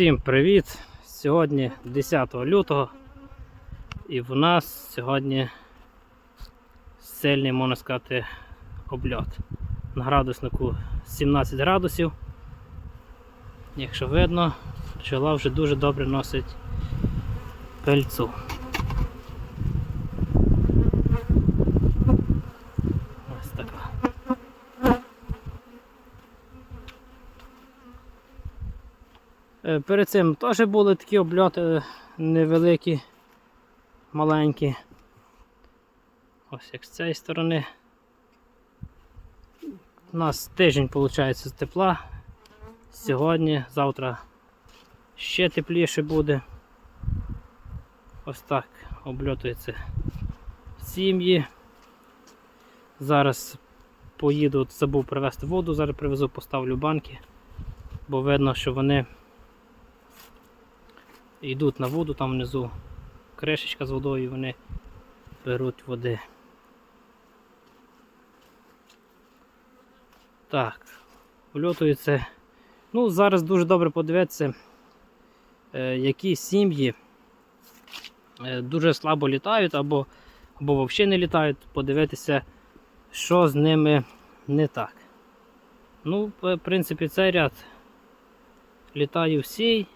Всім привіт! Сьогодні 10 лютого і в нас сьогодні сильний, можна сказати, обльот. На градуснику 17 градусів. Якщо видно, пчела вже дуже добре носить пильцу. Ось така. Е, Перед цим теж були такі обльоти невеликі, маленькі. Ось як з цієї сторони. У нас тиждень виходить з тепла. Сьогодні, завтра ще тепліше буде. Ось так обльотуються сім'ї. Зараз поїду, забув привезти воду, зараз привезу, поставлю банки, бо видно, що вони йдуть на воду, там внизу кришечка з водою, і вони беруть води. Так, вльотується. Ну, зараз дуже добре подивитися, е, які сім'ї е, дуже слабо літають або, або взагалі не літають, подивитися, що з ними не так. Ну, в принципі, цей ряд літає всій.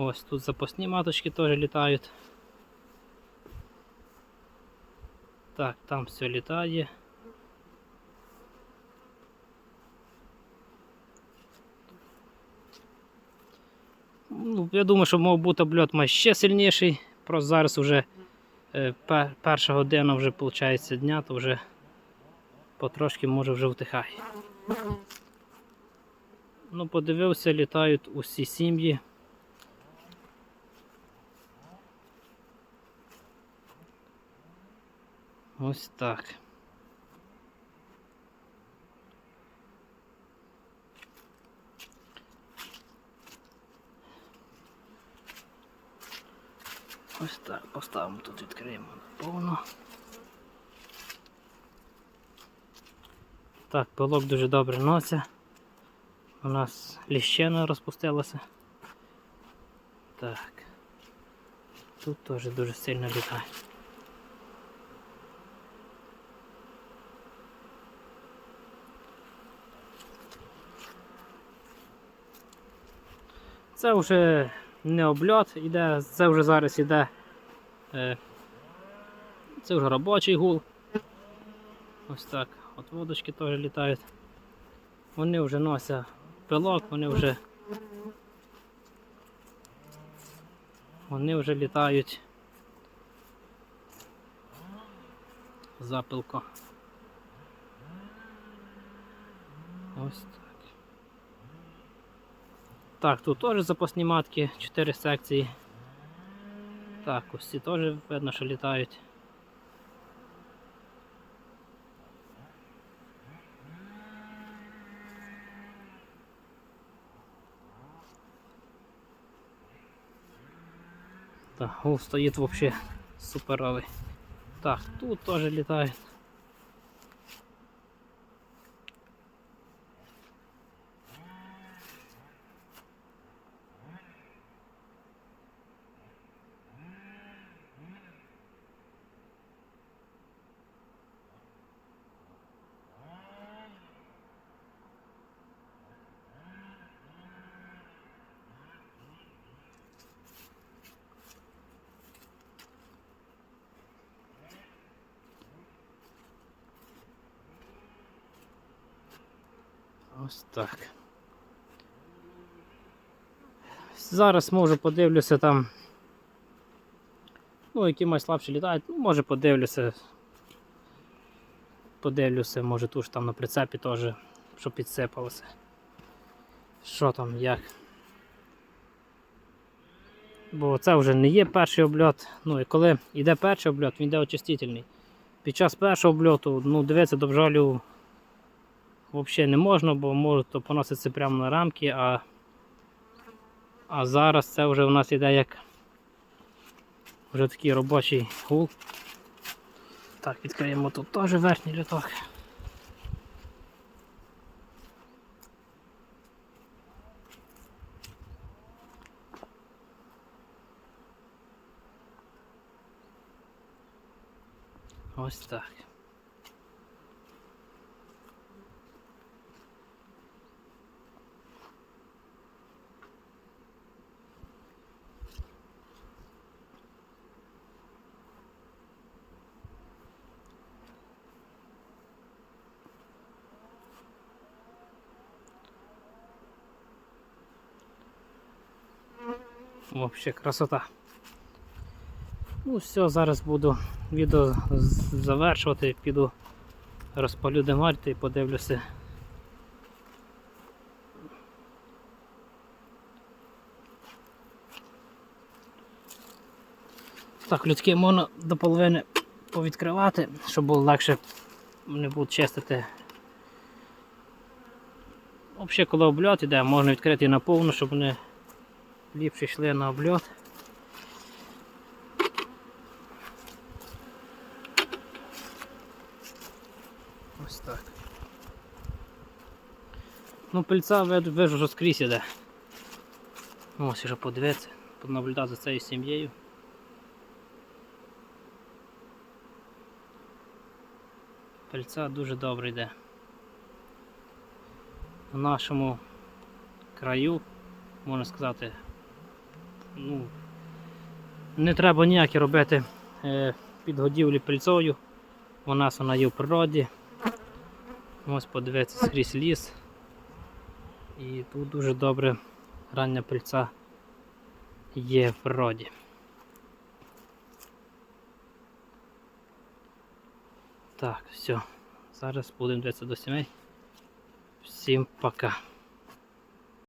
Ось тут запасні маточки теж літають. Так, там все літає. Ну, я думаю, що мав бути обльот має ще сильніший. Просто зараз вже е, пе- перша година вже виходить дня, то вже потрошки може вже втихає. Ну, подивився, літають усі сім'ї. Ось так. Ось так, поставимо тут, відкриємо повно. Так, пилок дуже добре носить. У нас ліщина розпустилася. Так. Тут теж дуже сильно літає. Це вже не обльот, іде, це вже зараз іде. Е, це вже робочий гул. Ось так. От водочки теж літають. Вони вже носять пилок, вони вже. Вони вже літають. Запилко. Ось так. Так, тут теж запасні матки, 4 секції. Так, ось ці теж видно, що літають. Так, гул стоїть взагалі суперовий. Так, тут теж літають. Ось так. Зараз можу подивлюся там. Ну, які слабші літають, ну, може подивлюся. Подивлюся, може тут ж там на прицепі теж, щоб підсипалося. Що там, як. Бо це вже не є перший обльот. Ну і коли йде перший обльот, він йде очистительний. Під час першого обльоту, ну, дивитися до бджолів взагалі не можна, бо можуть то поноситься прямо на рамки, а а зараз це вже у нас йде як вже такий робочий гул. Так, відкриємо тут теж верхній літок. Ось так. Вообще красота. Ну все, зараз буду відео завершувати, піду розпалю демарти і подивлюся. Так, людські можна до половини повідкривати, щоб було легше не буду чистити. Взагалі, коли обльот іде, можна відкрити наповну, щоб вони ліпше йшли на обльот. Ось так. Ну, пильця вижу, що скрізь іде. Ну, Ось вже подивитися, понаблюдати за цією сім'єю. Пильця дуже добре йде. В нашому краю, можна сказати, ну, не треба ніякі робити е, підгодівлі пильцою. У нас вона є в природі. Ось подивитися скрізь ліс. І тут дуже добре рання пильця є в природі. Так, все. Зараз будемо дивитися до сімей. Всім пока.